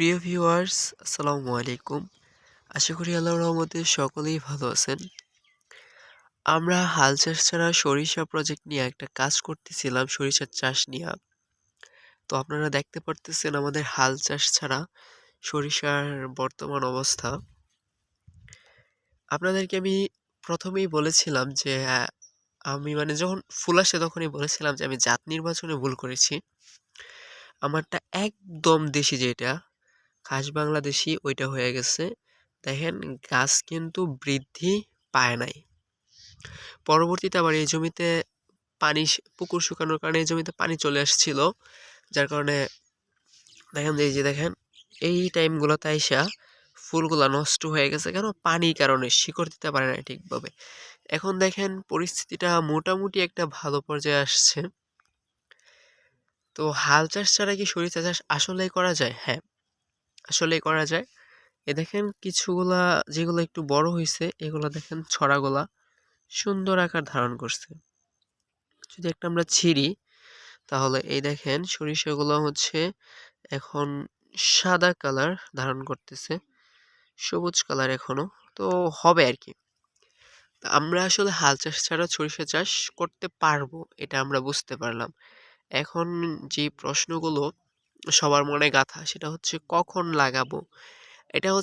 প্রিয় ভিউয়ার্স, আসসালামু আলাইকুম। আশা করি আল্লাহ রহমতে সকলেই ভালো আছেন। আমরা হাল চাষ ছাড়া সরিষা প্রজেক্ট নিয়ে একটা কাজ করতেছিলাম, সরিষার চাষ নিয়ে। তো আপনারা দেখতে পারতেছেন আমাদের হাল চাষ ছাড়া সরিষার বর্তমান অবস্থা। আপনাদেরকে আমি প্রথমেই বলেছিলাম যে আমি মানে যখন ফুল আসে তখনই বলেছিলাম যে, আমি জাত নির্বাচনে ভুল করেছি। আমারটা একদম দেশি যেটা। খাস বাংলাদেশি ওইটা হয়ে গেছে। দেখেন, গাছ কিন্তু বৃদ্ধি পায় নাই। পরবর্তীতে আবার এই জমিতে পানি পুকুর শুকানোর কারণে এই জমিতে পানি চলে আসছিল, যার কারণে দেখেন এই যে দেখেন, এই টাইমগুলোতে আইসা ফুলগুলো নষ্ট হয়ে গেছে কেন? পানির কারণে, শিকড় দিতে পারে না ঠিকভাবে। এখন দেখেন, পরিস্থিতিটা মোটামুটি একটা ভালো পর্যায়ে আসছে। তো হাল চাষ ছাড়া কি সরিষা চাষ আসলেই করা যায়? হ্যাঁ আসলেই করা যায়। এ দেখেন কিছুগুলা যেগুলো একটু বড় হয়েছে এগুলো দেখেন ছড়াগুলা সুন্দর আকার ধারণ করছে। যদি একটা আমরা ছিঁড়ি, তাহলে এই দেখেন সরিষাগুলো হচ্ছে এখন সাদা কালার ধারণ করতেছে, সবুজ কালার এখনও, তো হবে আর কি। আমরা আসলে হাল চাষ ছাড়া সরিষা চাষ করতে পারব, এটা আমরা বুঝতে পারলাম। এখন যে প্রশ্নগুলো সবার মনে গাথা সেটা হচ্ছে কখন লাগাবো? এটা হচ্ছে